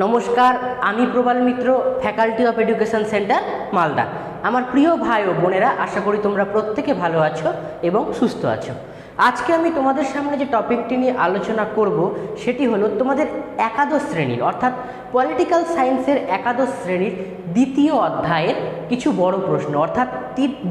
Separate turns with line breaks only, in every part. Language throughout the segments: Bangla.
নমস্কার, আমি Prabal Mitra faculty of education centre Malda. আমার প্রিয় ভাই ও বোনেরা, আশা করি তোমরা প্রত্যেকে ভালো আছো এবং সুস্থ আছো। আজকে আমি তোমাদের সামনে যে টপিকটি নিয়ে আলোচনা করব, সেটি হলো তোমাদের একাদশ শ্রেণির, অর্থাৎ পলিটিক্যাল সায়েন্সের একাদশ শ্রেণির দ্বিতীয় অধ্যায়ের কিছু বড় প্রশ্ন। অর্থাৎ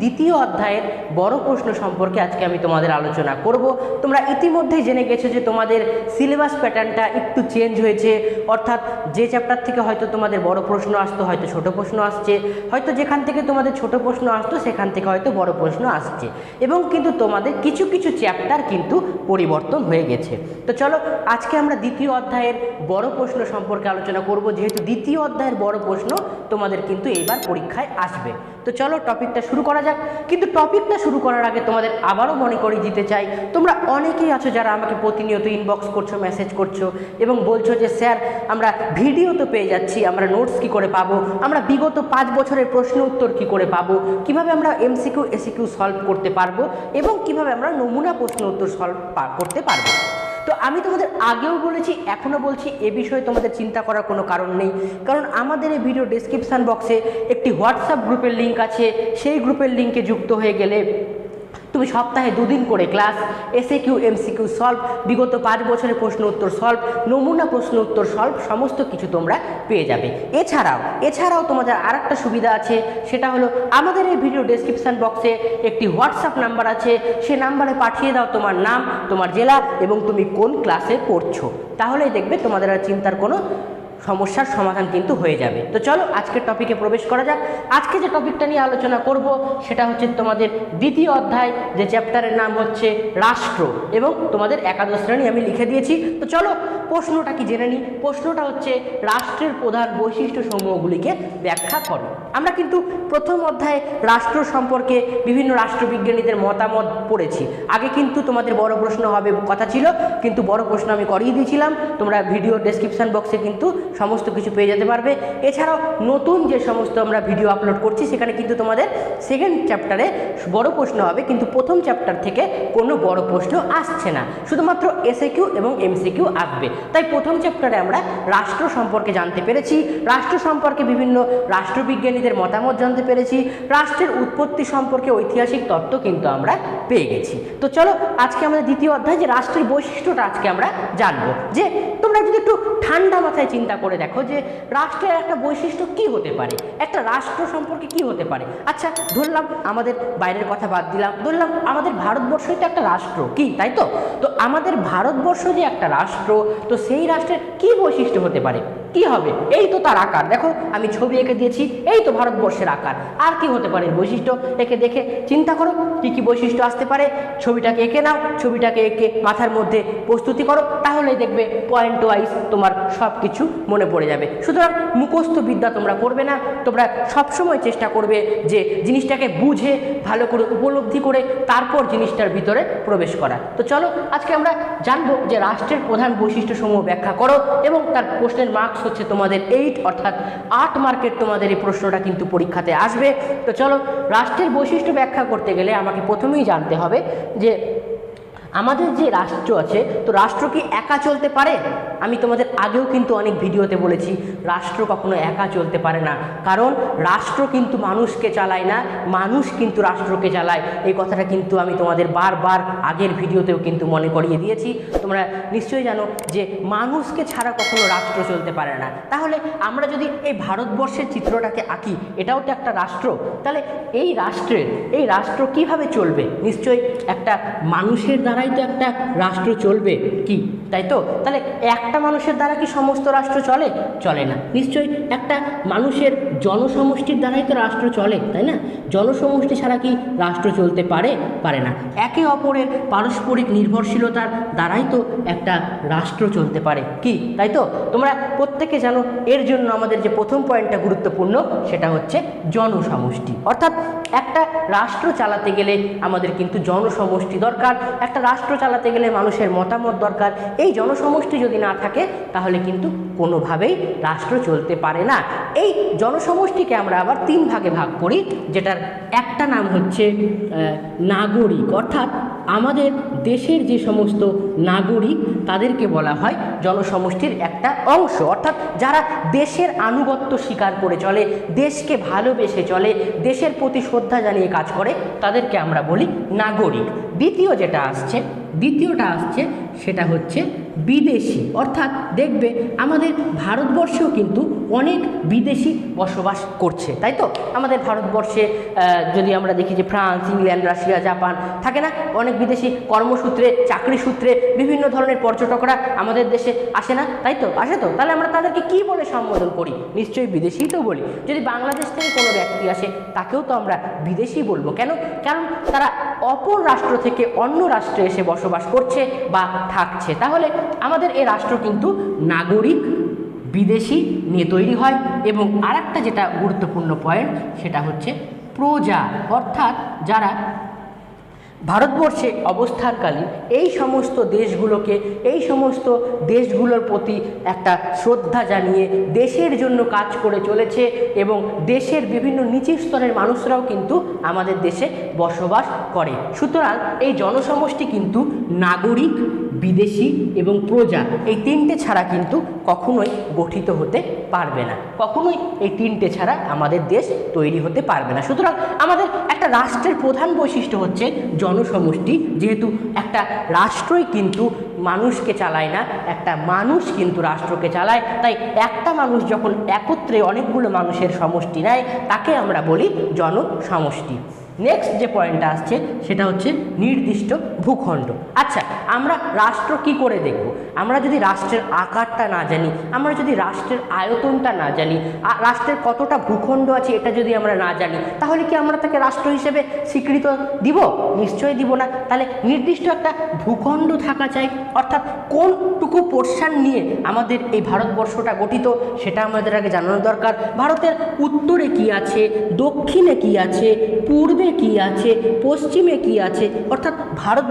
দ্বিতীয় অধ্যায়ের বড় প্রশ্ন সম্পর্কে আজকে আমি তোমাদের আলোচনা করব। তোমরা ইতিমধ্যেই জেনে গেছো যে তোমাদের সিলেবাস প্যাটার্নটা একটু চেঞ্জ হয়েছে। অর্থাৎ যে চ্যাপ্টার থেকে হয়তো তোমাদের বড় প্রশ্ন আসতো, হয়তো ছোট প্রশ্ন আসছে। হয়তো যেখান থেকে তোমাদের ছোট প্রশ্ন আসতো, সেখান থেকে হয়তো বড় প্রশ্ন আসছে। এবং কিন্তু তোমাদের কিছু কিছু চ্যাপ্টার কিন্তু পরিবর্তন হয়ে গেছে। তো চলো, আজকে আমরা দ্বিতীয় অধ্যায়ের বড় প্রশ্ন সম্পর্কে আলোচনা করব। যেহেতু দ্বিতীয় অধ্যায়ের বড় প্রশ্ন তোমাদের কিন্তু এইবার পরীক্ষায় আসবে। তো চলো টপিকটা শুরু করা যাক। কিন্তু টপিকটা শুরু করার আগে তোমাদের আবারও মনে করি দিতে চাই, তোমরা অনেকেই আছো যারা আমাকে প্রতিনিয়ত ইনবক্স করছ মেসেজ করছ এবং বলছো যে, স্যার, আমরা ভিডিও তো পেয়ে যাচ্ছি, আমরা নোটস কি করে পাবো? আমরা বিগত পাঁচ বছরের প্রশ্ন উত্তর কি করে পাবো? কীভাবে আমরা এমসিকিউ এসিকিউ সলভ করতে পারব? এবং কীভাবে আমরা নমুনা প্রশ্ন উত্তর সলভ করতে পারব? তো আমি তোমাদের আগেও বলেছি, এখনও বলছি, এ বিষয়ে তোমাদের চিন্তা করার কোনো কারণ নেই। কারণ আমাদের এই ভিডিও ডেসক্রিপশান বক্সে একটি হোয়াটসঅ্যাপ গ্রুপের লিঙ্ক আছে, সেই গ্রুপের লিঙ্কে যুক্ত হয়ে গেলে তুমি সপ্তাহে দুদিন করে class SA Q MCQ solve বিগত পাঁচ বছরের প্রশ্ন উত্তর সলভ নমুনা প্রশ্ন উত্তর সলভ সমস্ত কিছু তোমরা পেয়ে যাবে। এছাড়াও এছাড়াও তোমাদের আর একটা সুবিধা আছে, সেটা হলো আমাদের এই ভিডিও ডেসক্রিপশান বক্সে একটি হোয়াটসঅ্যাপ নাম্বার আছে, সে নাম্বারে পাঠিয়ে দাও তোমার নাম, তোমার জেলা এবং তুমি কোন ক্লাসে পড়ছো। তাহলেই দেখবে তোমাদের আর চিন্তার কোনো সমস্যার সমাধান কিন্তু হয়ে যাবে। তো চলো, আজকের টপিকে প্রবেশ করা যাক। আজকে যে টপিকটা নিয়ে আলোচনা করব, সেটা হচ্ছে তোমাদের দ্বিতীয় অধ্যায়, যে চ্যাপ্টারের নাম হচ্ছে রাষ্ট্র এবং তোমাদের একাদশ শ্রেণি আমি লিখে দিয়েছি। তো চলো, প্রশ্নটা কি জেনে নিই? প্রশ্নটা হচ্ছে, রাষ্ট্রের প্রধান বৈশিষ্ট্য সমূহগুলিকে ব্যাখ্যা করো। আমরা কিন্তু প্রথম অধ্যায়ে রাষ্ট্র সম্পর্কে বিভিন্ন রাষ্ট্রবিজ্ঞানীদের মতামত পড়েছি। আগে কিন্তু তোমাদের বড় প্রশ্ন হবে কথা ছিল, কিন্তু বড় প্রশ্ন আমি করিয়ে দিয়েছিলাম। তোমরা ভিডিও ডেসক্রিপশন বক্সে কিন্তু সমস্ত কিছু পেয়ে যেতে পারবে। এছাড়াও নতুন যে সমস্ত আমরা ভিডিও আপলোড করছি, সেখানে কিন্তু তোমাদের সেকেন্ড চ্যাপ্টারে বড় প্রশ্ন হবে, কিন্তু প্রথম চ্যাপ্টার থেকে কোনো বড় প্রশ্ন আসছে না। শুধুমাত্র এসএ কিউ এবং এমসিকিউ আসবে। তাই প্রথম চ্যাপ্টারে আমরা রাষ্ট্র সম্পর্কে জানতে পেরেছি। রাষ্ট্র সম্পর্কে বিভিন্ন রাষ্ট্রবিজ্ঞানীদের মতামত জানতে পেরেছি। রাষ্ট্রের উৎপত্তি সম্পর্কে ঐতিহাসিক তত্ত্ব কিন্তু আমরা পেয়ে গেছি। তো চলো, আজকে আমাদের দ্বিতীয় অধ্যায় যে রাষ্ট্রের বৈশিষ্ট্যটা আজকে আমরা জানব। যে তোমরা যদি একটু ঠান্ডা মাথায় চিন্তা করে দেখো যে রাষ্ট্রের একটা বৈশিষ্ট্য কি হতে পারে? একটা রাষ্ট্র সম্পর্কে কি হতে পারে? আচ্ছা ধরলাম আমাদের বাইরের কথা বাদ দিলাম। ধরলাম আমাদের ভারতবর্ষই তো একটা রাষ্ট্র। কি, তাই তো? তো আমাদের ভারতবর্ষ যে একটা রাষ্ট্র, তো সেই রাষ্ট্রের কি বৈশিষ্ট্য হতে পারে? কি হবে? এই তো তার আকার। দেখো, আমি ছবি এঁকে দিয়েছি, এই তো ভারতবর্ষের আকার। আর কি হতে পারে বৈশিষ্ট্য? একে দেখে চিন্তা করো, কি কি বৈশিষ্ট্য আসতে পারে। ছবিটাকে এঁকে নাও, ছবিটাকে এঁকে মাথার মধ্যে প্রস্তুতি করো, তাহলেই দেখবে পয়েন্ট ওয়াইজ তোমার সব কিছু মনে পড়ে যাবে। সুতরাং মুখস্থ বিদ্যা তোমরা করবে না। তোমরা সবসময় চেষ্টা করবে যে জিনিসটাকে বুঝে, ভালো করে উপলব্ধি করে, তারপর জিনিসটার ভিতরে প্রবেশ করা। তো চলো, আজকে আমরা জানব যে রাষ্ট্রের প্রধান বৈশিষ্ট্যসমূহ ব্যাখ্যা করো এবং তার প্রশ্নের মার্কস হচ্ছে তোমাদের এইট অর্থাৎ আট মার্কের তোমাদের এই প্রশ্নটা কিন্তু পরীক্ষাতে আসবে। তো চলো, রাষ্ট্রের বৈশিষ্ট্য ব্যাখ্যা করতে গেলে আমাকে প্রথমেই জানতে হবে যে আমাদের যে রাষ্ট্র আছে, তো রাষ্ট্র কি একা চলতে পারে? আমি তোমাদের আগেও কিন্তু অনেক ভিডিওতে বলেছি, রাষ্ট্র কখনো একা চলতে পারে না। কারণ রাষ্ট্র কিন্তু মানুষকে চালায় না, মানুষ কিন্তু রাষ্ট্রকে চালায়। এই কথাটা কিন্তু আমি তোমাদের বারবার আগের ভিডিওতেও কিন্তু মনে করিয়ে দিয়েছি। তোমরা নিশ্চয়ই জানো যে মানুষকে ছাড়া কখনো রাষ্ট্র চলতে পারে না। তাহলে আমরা যদি এই ভারতবর্ষের চিত্রটাকে আঁকি, এটাও তো একটা রাষ্ট্র। তাহলে এই রাষ্ট্রের, এই রাষ্ট্র কীভাবে চলবে? নিশ্চয়ই একটা মানুষের দ্বারাই তো একটা রাষ্ট্র চলবে। কি? তাই তো? তাহলে একটা মানুষের দ্বারা কি সমস্ত রাষ্ট্র চলে? চলে না। নিশ্চয়ই একটা মানুষের জনসমষ্টির দ্বারাই তো রাষ্ট্র চলে, তাই না? জনসমষ্টি ছাড়া কি রাষ্ট্র চলতে পারে? পারে না। একে অপরের পারস্পরিক নির্ভরশীলতার দ্বারাই তো একটা রাষ্ট্র চলতে পারে। কি? তাই তো? তোমরা প্রত্যেকে জানো, এর জন্য আমাদের যে প্রথম পয়েন্টটা গুরুত্বপূর্ণ, সেটা হচ্ছে জনসমষ্টি। অর্থাৎ একটা রাষ্ট্র চালাতে গেলে আমাদের কিন্তু জনসমষ্টি দরকার, একটা রাষ্ট্র চালাতে গেলে মানুষের মতামত দরকার। এই জনসমষ্টি যদি না থাকে, তাহলে কিন্তু কোনোভাবেই রাষ্ট্র চলতে পারে না। এই জনসমষ্টিকে আমরা আবার তিন ভাগে ভাগ করি, যেটার একটা নাম হচ্ছে নাগরিক। অর্থাৎ আমাদের দেশের যে সমস্ত নাগরিক, তাদেরকে বলা হয় জনসমষ্টির একটা অংশ। অর্থাৎ যারা দেশের আনুগত্য স্বীকার করে চলে, দেশকে ভালোবেসে চলে, দেশের প্রতি শ্রদ্ধা জানিয়ে কাজ করে, তাদেরকে আমরা বলি নাগরিক। দ্বিতীয় যেটা আসছে, দ্বিতীয়টা আসছে, সেটা হচ্ছে বিদেশি, অর্থাৎ দেখবে আমাদের ভারতবর্ষেও কিন্তু অনেক বিদেশি বসবাস করছে, তাই তো? আমাদের ভারতবর্ষে যদি আমরা দেখি যে ফ্রান্স, ইংল্যান্ড, রাশিয়া, জাপান, থাকে না? অনেক বিদেশি কর্মসূত্রে, চাকরি সূত্রে বিভিন্ন ধরনের পর্যটকরা আমাদের দেশে আসে না, তাই তো? আসে তো? তাহলে আমরা তাদেরকে কি বলে সম্বোধন করি? নিশ্চয়ই বিদেশি তো বলি। যদি বাংলাদেশ থেকে কোনো ব্যক্তি আসে, তাকেও তো আমরা বিদেশি বলব। কেন? কারণ তারা অপর রাষ্ট্র থেকে অন্য রাষ্ট্রে এসে বসবাস করছে বা থাকছে। তাহলে আমাদের এই রাষ্ট্র কিন্তু নাগরিক, বিদেশি নিয়ে তৈরি হয় এবং আরেকটা যেটা গুরুত্বপূর্ণ পয়েন্ট সেটা হচ্ছে প্রজা, অর্থাৎ যারা ভারতবর্ষে অবস্থানকালীন এই সমস্ত দেশগুলোকে, এই সমস্ত দেশগুলোর প্রতি একটা শ্রদ্ধা জানিয়ে দেশের জন্য কাজ করে চলেছে এবং দেশের বিভিন্ন নিচু স্তরের মানুষরাও কিন্তু আমাদের দেশে বসবাস করে। সুতরাং এই জনসমষ্টি কিন্তু নাগরিক বিদেশি এবং প্রজা, এই তিনটে ছাড়া কিন্তু কখনোই গঠিত হতে পারবে না। কখনোই এই তিনটে ছাড়া আমাদের দেশ তৈরি হতে পারবে না। সুতরাং আমাদের একটা রাষ্ট্রের প্রধান বৈশিষ্ট্য হচ্ছে জনসমষ্টি। যেহেতু একটা রাষ্ট্রই কিন্তু মানুষকে চালায় না, একটা মানুষ কিন্তু রাষ্ট্রকে চালায়। তাই একটা মানুষ যখন একত্রে অনেকগুলো মানুষের সমষ্টি নেয়, তাকে আমরা বলি জনসমষ্টি। নেক্সট যে পয়েন্টটা আসছে, সেটা হচ্ছে নির্দিষ্ট ভূখণ্ড। আচ্ছা আমরা রাষ্ট্র কি করে দেখব? আমরা যদি রাষ্ট্রের আকারটা না জানি, আমরা যদি রাষ্ট্রের আয়তনটা না জানি রাষ্ট্রের কতটা ভূখণ্ড আছে এটা যদি আমরা না জানি, তাহলে কি আমরা তাকে রাষ্ট্র হিসেবে স্বীকৃত দিব? নিশ্চয়ই দিব না। তাহলে নির্দিষ্ট একটা ভূখণ্ড থাকা চাই, অর্থাৎ কোনটুকু পোর্শন নিয়ে আমাদের এই ভারতবর্ষটা গঠিত, সেটা আমাদের আগে জানানো দরকার। ভারতের উত্তরে কি আছে, দক্ষিণে কি আছে, পূর্বে কি আছে, পশ্চিমে কি আছে, অর্থাৎ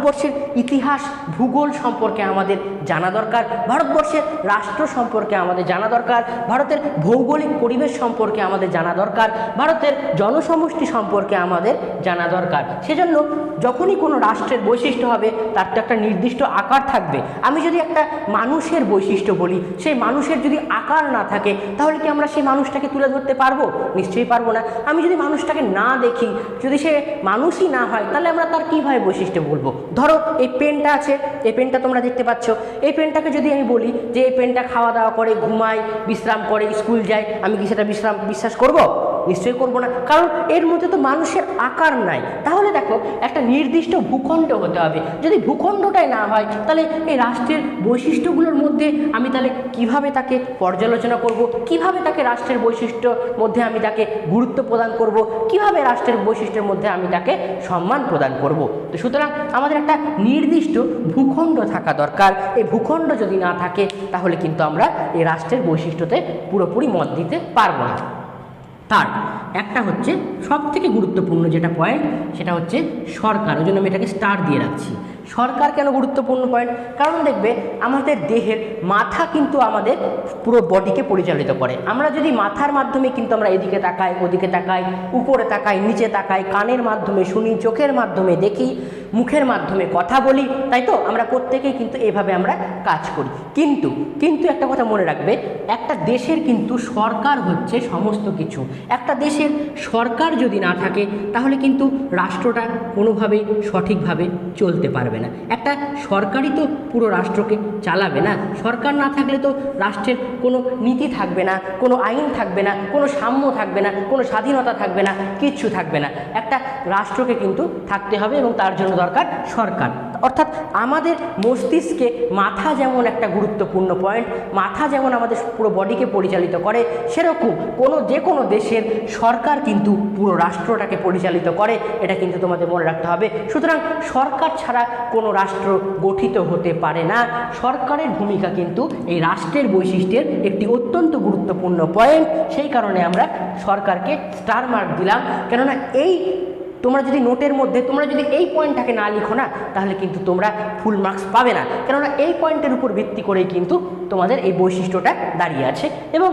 ভারতবর্ষের ইতিহাস, ভূগোল সম্পর্কে আমাদের জানা দরকার, ভারতবর্ষের রাষ্ট্র সম্পর্কে আমাদের জানা দরকার, ভারতের ভৌগোলিক পরিবেশ সম্পর্কে আমাদের জানা দরকার, ভারতের জনসমষ্টি সম্পর্কে আমাদের জানা দরকার। সেজন্য যখনই কোনো রাষ্ট্রের বৈশিষ্ট্য হবে, তার তো একটা নির্দিষ্ট আকার থাকবে। আমি যদি একটা মানুষের বৈশিষ্ট্য বলি, সেই মানুষের যদি আকার না থাকে, তাহলে কি আমরা সেই মানুষটাকে তুলে ধরতে পারব? নিশ্চয়ই পারব না। আমি যদি মানুষটাকে না দেখি, যদি সে মানুষই না হয়, তাহলে আমরা তার কীভাবে বৈশিষ্ট্য বলব? ধরো, এই পেনটা আছে, এই পেনটা তোমরা দেখতে পাচ্ছ। এই পেনটাকে যদি আমি বলি যে এই পেনটা খাওয়া দাওয়া করে, ঘুমায়, বিশ্রাম করে, স্কুল যায়, আমি কি সেটা বিশ্রাম, বিশ্বাস করব? নিশ্চয়ই করব না। কারণ এর মধ্যে তো মানুষের আকার নাই। তাহলে দেখো, একটা নির্দিষ্ট ভূখণ্ড হতে হবে। যদি ভূখণ্ডটাই না হয়, তাহলে এই রাষ্ট্রের বৈশিষ্ট্যগুলোর মধ্যে আমি তাহলে কীভাবে তাকে পর্যালোচনা করব? কীভাবে তাকে রাষ্ট্রের বৈশিষ্ট্যর মধ্যে আমি তাকে গুরুত্ব প্রদান করব? কীভাবে রাষ্ট্রের বৈশিষ্ট্যের মধ্যে আমি তাকে সম্মান প্রদান করব? তো সুতরাং আমাদের একটা নির্দিষ্ট ভূখণ্ড থাকা দরকার। এই ভূখণ্ড যদি না থাকে, তাহলে কিন্তু আমরা এই রাষ্ট্রের বৈশিষ্ট্যতে পুরোপুরি মত দিতে পারব না। তার। একটা হচ্ছে সব থেকে গুরুত্বপূর্ণ যেটা পয়েন্ট সেটা হচ্ছে সরকার। ওই জন্য আমি এটাকে স্টার দিয়ে রাখছি। সরকার কেন গুরুত্বপূর্ণ পয়েন্ট কারণ দেখবে, আমাদের দেহের মাথা কিন্তু আমাদের পুরো বডিকে পরিচালিত করে। আমরা যদি মাথার মাধ্যমে কিন্তু আমরা এদিকে তাকাই, ওদিকে তাকাই, উপরে তাকাই, নিচে তাকাই, কানের মাধ্যমে শুনি, চোখের মাধ্যমে দেখি, মুখের মাধ্যমে কথা বলি, তাই তো? আমরা প্রত্যেকেই কিন্তু এভাবে আমরা কাজ করি। কিন্তু কিন্তু একটা কথা মনে রাখবে, একটা দেশের কিন্তু সরকার হচ্ছে সমস্ত কিছু। একটা দেশের সরকার যদি না থাকে, তাহলে কিন্তু রাষ্ট্রটা কোনোভাবেই সঠিকভাবে চলতে পারবে না। একটা সরকারই তো পুরো রাষ্ট্রকে চালাবে না। সরকার না থাকলে তো রাষ্ট্রের কোনো নীতি থাকবে না, কোনো আইন থাকবে না, কোনো সাম্য থাকবে না, কোনো স্বাধীনতা থাকবে না, কিচ্ছু থাকবে না। একটা রাষ্ট্রকে কিন্তু থাকতে হবে এবং তার জন্য দরকার সরকার। অর্থাৎ আমাদের মস্তিষ্কে মাথা যেমন একটা গুরুত্বপূর্ণ পয়েন্ট মাথা যেমন আমাদের পুরো বডিকে পরিচালিত করে, সেরকম কোনো যে কোনো দেশের সরকার কিন্তু পুরো রাষ্ট্রটাকে পরিচালিত করে। এটা কিন্তু তোমাদের মনে রাখতে হবে। সুতরাং সরকার ছাড়া কোনো রাষ্ট্র গঠিত হতে পারে না। সরকারের ভূমিকা কিন্তু এই রাষ্ট্রের বৈশিষ্ট্যের একটি অত্যন্ত গুরুত্বপূর্ণ পয়েন্ট সেই কারণে আমরা সরকারকে স্টার মার্ক দিলাম। কেননা এই তোমরা যদি নোটের মধ্যে, তোমরা যদি এই পয়েন্টটাকে না লিখো না, তাহলে কিন্তু তোমরা ফুল মার্কস পাবে না। কেননা এই পয়েন্টের উপর ভিত্তি করেই কিন্তু তোমাদের এই বৈশিষ্ট্যটা দাঁড়িয়ে আছে। এবং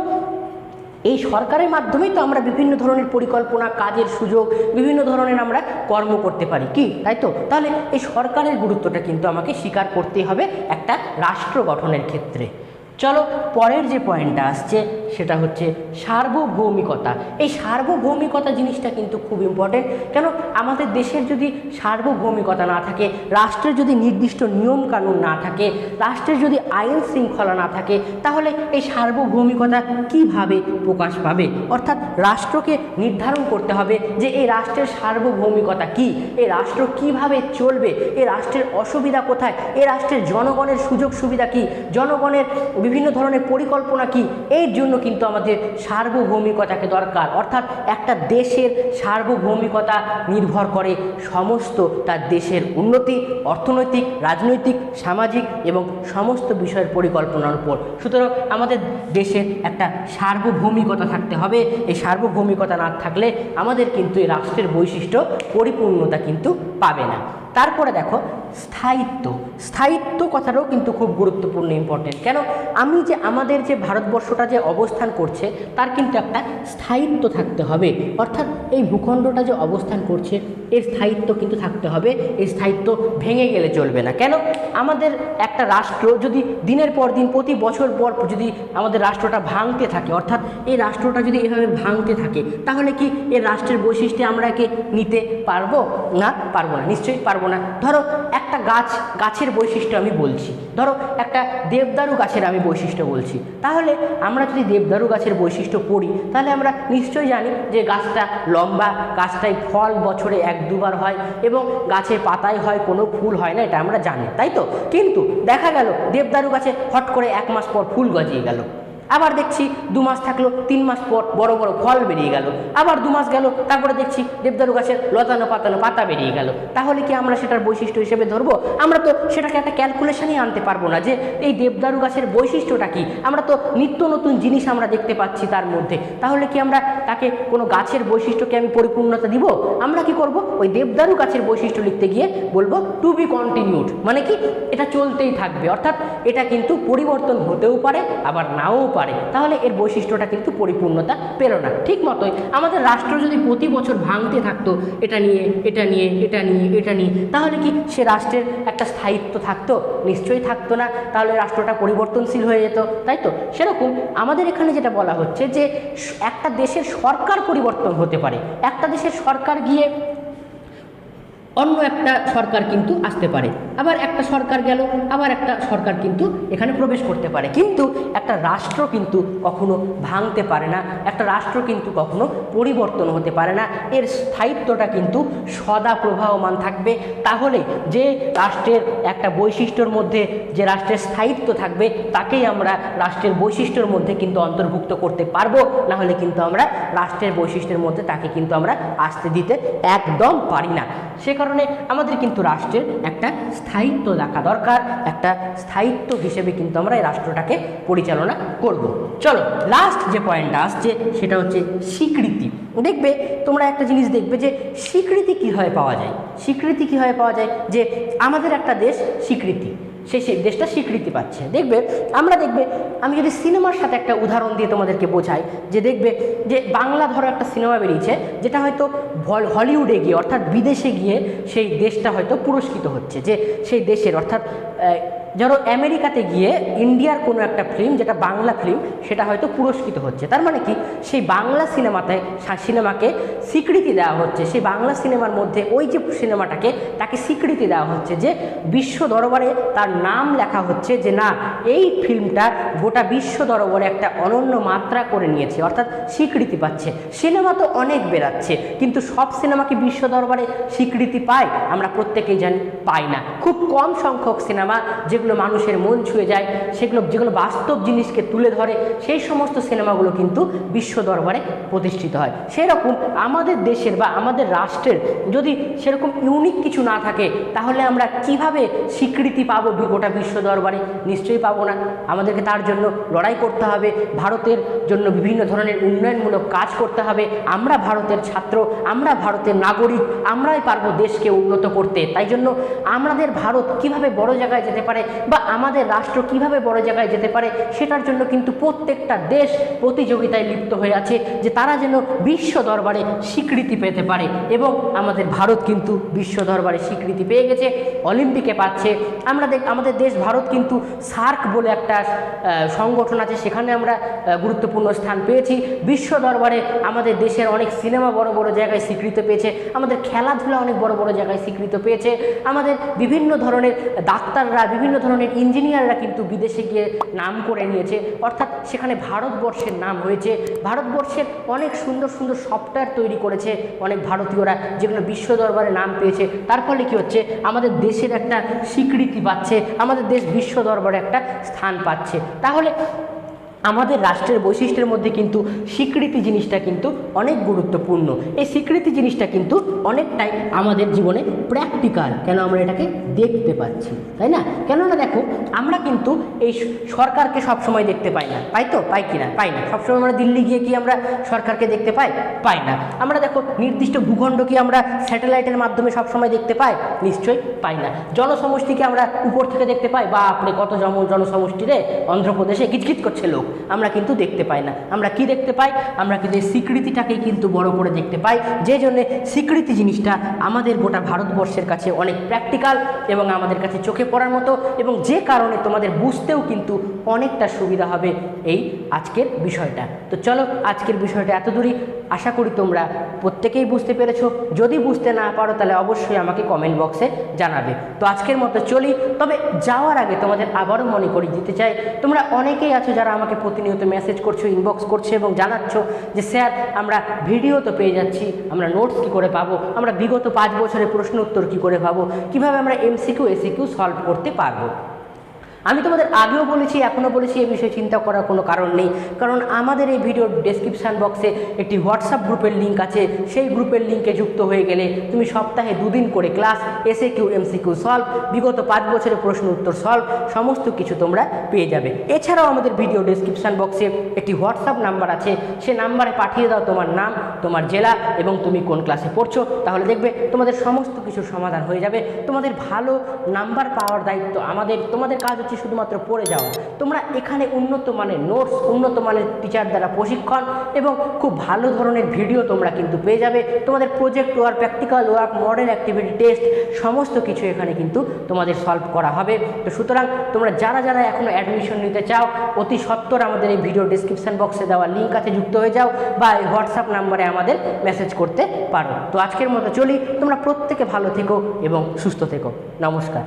এই সরকারের মাধ্যমেই তো আমরা বিভিন্ন ধরনের পরিকল্পনা, কাজের সুযোগ, বিভিন্ন ধরনের আমরা কর্ম করতে পারি। কি? তাই তো? তাহলে এই সরকারের গুরুত্বটা কিন্তু আমাকে স্বীকার করতেই হবে একটা রাষ্ট্র গঠনের ক্ষেত্রে। চলো, পরের যে পয়েন্টটা আসছে সেটা হচ্ছে সার্বভৌমিকতা। এই সার্বভৌমিকতা জিনিসটা কিন্তু খুব ইম্পর্টেন্ট কেন? আমাদের দেশের যদি সার্বভৌমিকতা না থাকে, রাষ্ট্রের যদি নির্দিষ্ট নিয়ম কানুন না থাকে, রাষ্ট্রের যদি আইন শৃঙ্খলা না থাকে, তাহলে এই সার্বভৌমিকতা কীভাবে প্রকাশ পাবে? অর্থাৎ রাষ্ট্রকে নির্ধারণ করতে হবে যে এই রাষ্ট্রের সার্বভৌমিকতা কি? এই রাষ্ট্র কীভাবে চলবে? এই রাষ্ট্রের অসুবিধা কোথায়? এই রাষ্ট্রের জনগণের সুযোগ সুবিধা কি? জনগণের বিভিন্ন ধরনের পরিকল্পনা কি? এর জন্য কিন্তু আমাদের সার্বভৌমিকতাকে দরকার। অর্থাৎ একটা দেশের সার্বভৌমিকতা নির্ভর করে সমস্ত তার দেশের উন্নতি, অর্থনৈতিক, রাজনৈতিক, সামাজিক এবং সমস্ত বিষয়ের পরিকল্পনার উপর। সুতরাং আমাদের দেশের একটা সার্বভৌমিকতা থাকতে হবে। এই সার্বভৌমিকতা না থাকলে আমাদের কিন্তু এই রাষ্ট্রের বৈশিষ্ট্য পরিপূর্ণতা কিন্তু পাবে না। তারপরে দেখো, স্থায়িত্ব। স্থায়িত্ব কথাটাও কিন্তু খুব গুরুত্বপূর্ণ ইম্পর্টেন্ট কেন? আমি যে আমাদের যে ভারতবর্ষটা যে অবস্থান করছে, তার কিন্তু একটা স্থায়িত্ব থাকতে হবে। অর্থাৎ এই ভূখণ্ডটা যে অবস্থান করছে এর স্থায়িত্ব কিন্তু থাকতে হবে এই স্থায়িত্ব ভেঙে গেলে চলবে না। কেন? আমাদের একটা রাষ্ট্র যদি দিনের পর দিন, প্রতি বছর পর যদি আমাদের রাষ্ট্রটা ভাঙতে থাকে, অর্থাৎ এই রাষ্ট্রটা যদি এভাবে ভাঙতে থাকে, তাহলে কি এই রাষ্ট্রের বৈশিষ্ট্যে আমরা একে নিতে পারব? না পারব না, নিশ্চয়ই পারব না। ধরো একটা গাছ, গাছের বৈশিষ্ট্য আমি বলছি। ধরো একটা দেবদারু গাছের আমি বৈশিষ্ট্য বলছি। তাহলে আমরা যদি দেবদারু গাছের বৈশিষ্ট্য পড়ি, তাহলে আমরা নিশ্চয়ই জানি যে গাছটা লম্বা, গাছটায় ফল বছরে এক, দুবার হয় এবং গাছের পাতায় হয়, কোনো ফুল হয় না, এটা আমরা জানি, তাই তো? কিন্তু দেখা গেল দেবদারু গাছে হট করে এক মাস পর ফুল গজিয়ে গেল। আবার দেখছি দু মাস থাকল, তিন মাস পর বড় বড় ফল বেরিয়ে গেল। আবার দু মাস গেল, তারপরে দেখছি দেবদারু গাছের লতানো পাতানো পাতা বেরিয়ে গেল। তাহলে কি আমরা সেটার বৈশিষ্ট্য হিসেবে ধরবো? আমরা তো সেটাকে একটা ক্যালকুলেশনই আনতে পারব না যে এই দেবদারু গাছের বৈশিষ্ট্যটা কি। আমরা তো নিত্য নতুন জিনিস আমরা দেখতে পাচ্ছি তার মধ্যে। তাহলে কি আমরা তাকে কোনো গাছের বৈশিষ্ট্যকে আমি পরিপূর্ণতা দিব? আমরা কি করব? ওই দেবদারু গাছের বৈশিষ্ট্য লিখতে গিয়ে বলব টু বি কন্টিনিউড মানে কি? এটা চলতেই থাকবে। অর্থাৎ এটা কিন্তু পরিবর্তন হতেও পারে, আবার নাও পারে, তাহলে এর বৈশিষ্ট্যটা কিন্তু পরিপূর্ণতা পেল না। ঠিক মতোই আমাদের রাষ্ট্র যদি প্রতি বছর ভাঙতে থাকতো, এটা নিয়ে এটা নিয়ে এটা নিয়ে এটা নিয়ে, তাহলে কি সে রাষ্ট্রের একটা স্থায়িত্ব থাকতো? নিশ্চয়ই থাকতো না, তাহলে রাষ্ট্রটা পরিবর্তনশীল হয়ে যেত, তাই তো? সেরকম আমাদের এখানে যেটা বলা হচ্ছে যে, একটা দেশের সরকার পরিবর্তন হতে পারে। একটা দেশের সরকার গিয়ে অন্য একটা সরকার কিন্তু আসতে পারে। আবার একটা সরকার গেল, আবার একটা সরকার কিন্তু এখানে প্রবেশ করতে পারে। কিন্তু একটা রাষ্ট্র কিন্তু কখনো ভাঙতে পারে না, একটা রাষ্ট্র কিন্তু কখনো পরিবর্তন হতে পারে না। এর স্থায়িত্বটা কিন্তু সদা প্রবাহমান থাকবে। তাহলে যে রাষ্ট্রের একটা বৈশিষ্ট্যর মধ্যে, যে রাষ্ট্রের স্থায়িত্ব থাকবে, তাকেই আমরা রাষ্ট্রের বৈশিষ্ট্যর মধ্যে কিন্তু অন্তর্ভুক্ত করতে পারব। না হলে কিন্তু আমরা রাষ্ট্রের বৈশিষ্ট্যের মধ্যে তাকে কিন্তু আমরা আসতে দিতে একদম পারি না। সে কারণে আমাদের কিন্তু রাষ্ট্রের একটা স্থায়িত্ব দেখা দরকার। একটা স্থায়িত্ব হিসেবে কিন্তু আমরা এই রাষ্ট্রটাকে পরিচালনা করব। চলো লাস্ট যে পয়েন্টটা আসছে, সেটা হচ্ছে স্বীকৃতি। দেখবে, তোমরা একটা জিনিস দেখবে যে স্বীকৃতি কীভাবে পাওয়া যায়? স্বীকৃতি কীভাবে পাওয়া যায়? যে আমাদের একটা দেশ স্বীকৃতি। সেই দেশটা স্বীকৃতি পাচ্ছে। দেখবে, আমরা দেখবে, আমি যদি সিনেমার সাথে একটা উদাহরণ দিয়ে তোমাদেরকে বোঝাই, যে দেখবে, যে বাংলা ধরো একটা সিনেমা বেরিয়েছে, যেটা হয়তো হলিউডে গিয়ে, অর্থাৎ বিদেশে গিয়ে সেই দেশটা হয়তো পুরস্কৃত হচ্ছে, যে সেই দেশের, অর্থাৎ ধরো আমেরিকাতে গিয়ে ইন্ডিয়ার কোনো একটা ফিল্ম যেটা বাংলা ফিল্ম সেটা হয়তো পুরস্কৃত হচ্ছে। তার মানে কি? সেই বাংলা সিনেমাতে সিনেমাকে স্বীকৃতি দেওয়া হচ্ছে। সেই বাংলা সিনেমার মধ্যে ওই যে সিনেমাটাকে, তাকে স্বীকৃতি দেওয়া হচ্ছে যে বিশ্ব দরবারে তার নাম লেখা হচ্ছে যে না, এই ফিল্মটা গোটা বিশ্ব দরবারে একটা অনন্য মাত্রা করে নিয়েছে, অর্থাৎ স্বীকৃতি পাচ্ছে। সিনেমা তো অনেক বেরাচ্ছে কিন্তু সব সিনেমা কি বিশ্ব দরবারে স্বীকৃতি পায়? আমরা প্রত্যেকেই জানি, পাই না। খুব কম সংখ্যক সিনেমা যেগুলো মানুষের মন ছুঁয়ে যায়, সেগুলো, যেগুলো বাস্তব জিনিসকে তুলে ধরে, সেই সমস্ত সিনেমাগুলো কিন্তু বিশ্ব দরবারে প্রতিষ্ঠিত হয়। সেরকম আমাদের দেশের বা আমাদের রাষ্ট্রের যদি সেরকম ইউনিক কিছু না থাকে, তাহলে আমরা কীভাবে স্বীকৃতি পাবো গোটা বিশ্ব দরবারে? নিশ্চয়ই পাবো না। আমাদেরকে তার জন্য লড়াই করতে হবে, ভারতের জন্য বিভিন্ন ধরনের উন্নয়নমূলক কাজ করতে হবে। আমরা ভারতের ছাত্র, আমরা ভারতের নাগরিক, আমরাই পারব দেশকে উন্নত করতে। তাই জন্য আমাদের ভারত কীভাবে বড় জায়গায় যেতে পারে বা আমাদের রাষ্ট্র কীভাবে বড় জায়গায় যেতে পারে, সেটার জন্য কিন্তু প্রত্যেকটা দেশ প্রতিযোগিতায় লিপ্ত হয়ে আছে যে তারা যেন বিশ্ব দরবারে স্বীকৃতি পেতে পারে। এবং আমাদের ভারত কিন্তু বিশ্ব দরবারে স্বীকৃতি পেয়ে গেছে, অলিম্পিকে পাচ্ছে। আমরা দেখ, আমাদের দেশ ভারত কিন্তু সার্ক বলে একটা সংগঠন আছে, সেখানে আমরা গুরুত্বপূর্ণ স্থান পেয়েছি। বিশ্ব দরবারে আমাদের দেশের অনেক সিনেমা বড় বড় জায়গায় স্বীকৃতি পেয়েছে, আমাদের খেলাধুলা অনেক বড় বড় জায়গায় স্বীকৃতি পেয়েছে। আমাদের বিভিন্ন ধরনের ডাক্তাররা, বিভিন্ন ধরনের ইঞ্জিনিয়াররা কিন্তু বিদেশে গিয়ে নাম করে নিয়েছে। অর্থাৎ সেখানে ভারতবর্ষের নাম হয়েছে। ভারতবর্ষের অনেক সুন্দর সুন্দর সফটওয়্যার তৈরি করেছে অনেক ভারতীয়রা, যেগুলো বিশ্ব দরবারে নাম পেয়েছে। তার ফলে কী হচ্ছে? আমাদের দেশের একটা স্বীকৃতি পাচ্ছে, আমাদের দেশ বিশ্ব দরবারে একটা স্থান পাচ্ছে। তাহলে আমাদের রাষ্ট্রের বৈশিষ্ট্যের মধ্যে কিন্তু স্বীকৃতি জিনিসটা কিন্তু অনেক গুরুত্বপূর্ণ। এই স্বীকৃতি জিনিসটা কিন্তু অনেকটাই আমাদের জীবনে প্র্যাকটিক্যাল কেন আমরা এটাকে দেখতে পাচ্ছি, তাই না? কেননা দেখো, আমরা কিন্তু এই সরকারকে সবসময় দেখতে পাই না, পাই তো? পাই কি না পাই না। সবসময় আমরা দিল্লি গিয়ে কি আমরা সরকারকে দেখতে পাই? পাই না। আমরা দেখো, নির্দিষ্ট ভূখণ্ড কি আমরা স্যাটেলাইটের মাধ্যমে সবসময় দেখতে পাই? নিশ্চয়ই পাই না। জনসমষ্টিকে আমরা উপর থেকে দেখতে পাই? বা আপনি কত জন, জনসমষ্টি রে? অন্ধ্রপ্রদেশে গিজগিজ করছে লোক। আমরা কিন্তু দেখতে পাই না। আমরা কি দেখতে পাই? আমরা কিন্তু এই স্বীকৃতিটাকেই কিন্তু বড় করে দেখতে পাই। যে জন্যে স্বীকৃতি জিনিসটা আমাদের গোটা ভারতবর্ষের কাছে অনেক প্র্যাকটিক্যাল এবং আমাদের কাছে চোখে পড়ার মতো এবং যে কারণে তোমাদের বুঝতেও কিন্তু অনেকটা সুবিধা হবে এই আজকের বিষয়টা। তো চলো, আজকের বিষয়টা এত দূরই আশা করি তোমরা প্রত্যেকেই বুঝতে পেরেছ। যদি বুঝতে না পারো, তাহলে অবশ্যই আমাকে কমেন্ট বক্সে জানাবে। তো আজকের মতো চলি। তবে যাওয়ার আগে তোমাদের আবারও মনে করি দিতে চাই, তোমরা অনেকেই আছো যারা আমাকে প্রতিনিয়ত মেসেজ করছ ইনবক্স করছ এবং জানাচ্ছ যে, স্যার, আমরা ভিডিও তো পেয়ে যাচ্ছি, আমরা নোটস কী করে পাবো? আমরা বিগত পাঁচ বছরের প্রশ্ন উত্তর কী করে পাবো? কীভাবে আমরা এমসিকিউ এসিকিউ সলভ করতে পারব? আমি তোমাদের আগেও বলেছি, এখনও বলেছি, এই বিষয়ে চিন্তা করার কোনো কারণ নেই। কারণ আমাদের এই ভিডিওর ডেসক্রিপশান বক্সে একটি হোয়াটসঅ্যাপ গ্রুপের লিঙ্ক আছে। সেই গ্রুপের লিঙ্কে যুক্ত হয়ে গেলে তুমি সপ্তাহে দুদিন করে ক্লাস এসে কিউ এমসি কিউ সলভ বিগত পাঁচ বছরের প্রশ্ন উত্তর সলভ সমস্ত কিছু তোমরা পেয়ে যাবে। এছাড়াও আমাদের ভিডিও ডেসক্রিপশান বক্সে একটি হোয়াটসঅ্যাপ নাম্বার আছে। সে নাম্বারে পাঠিয়ে দাও তোমার নাম, তোমার জেলা এবং তুমি কোন ক্লাসে পড়ছো। তাহলে দেখবে তোমাদের সমস্ত কিছুর সমাধান হয়ে যাবে। তোমাদের ভালো নাম্বার পাওয়ার দায়িত্ব আমাদের। তোমাদের কাজ হচ্ছে শুধুমাত্র পড়ে যাওয়া। তোমরা এখানে উন্নত মানের নোটস উন্নত মানের টিচার দ্বারা প্রশিক্ষণ এবং খুব ভালো ধরনের ভিডিও তোমরা কিন্তু পেয়ে যাবে। তোমাদের project work practical work model activity test সমস্ত কিছু এখানে কিন্তু তোমাদের সলভ করা হবে। তো সুতরাং তোমরা যারা যারা এখনও অ্যাডমিশন নিতে চাও, অতি সত্বর আমাদের এই ভিডিও ডিসক্রিপশন বক্সে দেওয়া লিঙ্ক আছে, যুক্ত হয়ে যাও বা এই হোয়াটসঅ্যাপ নাম্বারে আমাদের মেসেজ করতে পারো। তো আজকের মতো চলি, তোমরা প্রত্যেকে ভালো থেকো এবং সুস্থ থেকো। নমস্কার।